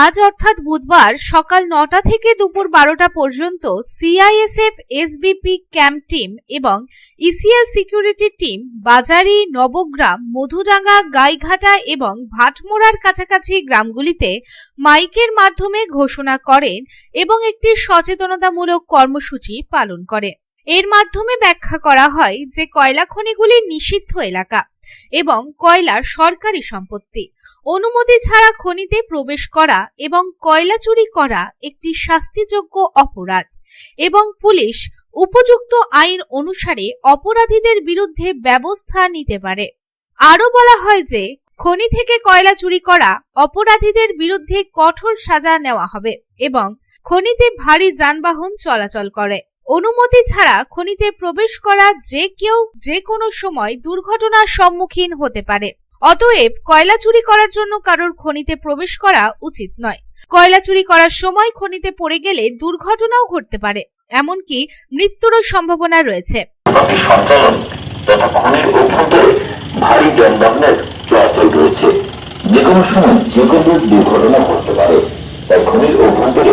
আজ অর্থাৎ বুধবার সকাল নটা থেকে দুপুর বারোটা পর্যন্ত সিআইএসএফ এসবিপি ক্যাম্প টিম এবং ECL security team Bazari, Nabagram, Madhudanga, Gaighata এবং ভাটমোড়ার কাছাকাছি গ্রামগুলিতে মাইকের মাধ্যমে ঘোষণা করেন এবং একটি সচেতনতামূলক কর্মসূচি পালন করে। এর মাধ্যমে ব্যাখ্যা করা হয় যে কয়লা খনিগুলি নিষিদ্ধ এলাকা এবং কয়লা সরকারি সম্পত্তি। অনুমতি ছাড়া খনিতে প্রবেশ করা এবং কয়লা চুরি করা একটি শাস্তিযোগ্য অপরাধ এবং পুলিশ উপযুক্ত আইন অনুসারে অপরাধীদের বিরুদ্ধে ব্যবস্থা নিতে পারে। আরও বলা হয় যে, খনি থেকে কয়লা চুরি করা অপরাধীদের বিরুদ্ধে কঠোর সাজা নেওয়া হবে এবং খনিতে ভারী যানবাহন চলাচল করে। অনুমতি ছাড়া খনিতে প্রবেশ করা যে কেউ যে কোনো সময় দুর্ঘটনার সম্মুখীন হতে পারে। অতএব কয়লা চুরি করার জন্য কারোর খনিতে প্রবেশ করা উচিত নয়। কয়লা চুরি করার সময় খনিতে পড়ে গেলে দুর্ঘটনাও ঘটতে পারে, এমনকি মৃত্যুরও সম্ভাবনা রয়েছে। যে কোনো সময় যে কোনো দুর্ঘটনা ঘটতে পারে, তাই খনির অভ্যন্তরে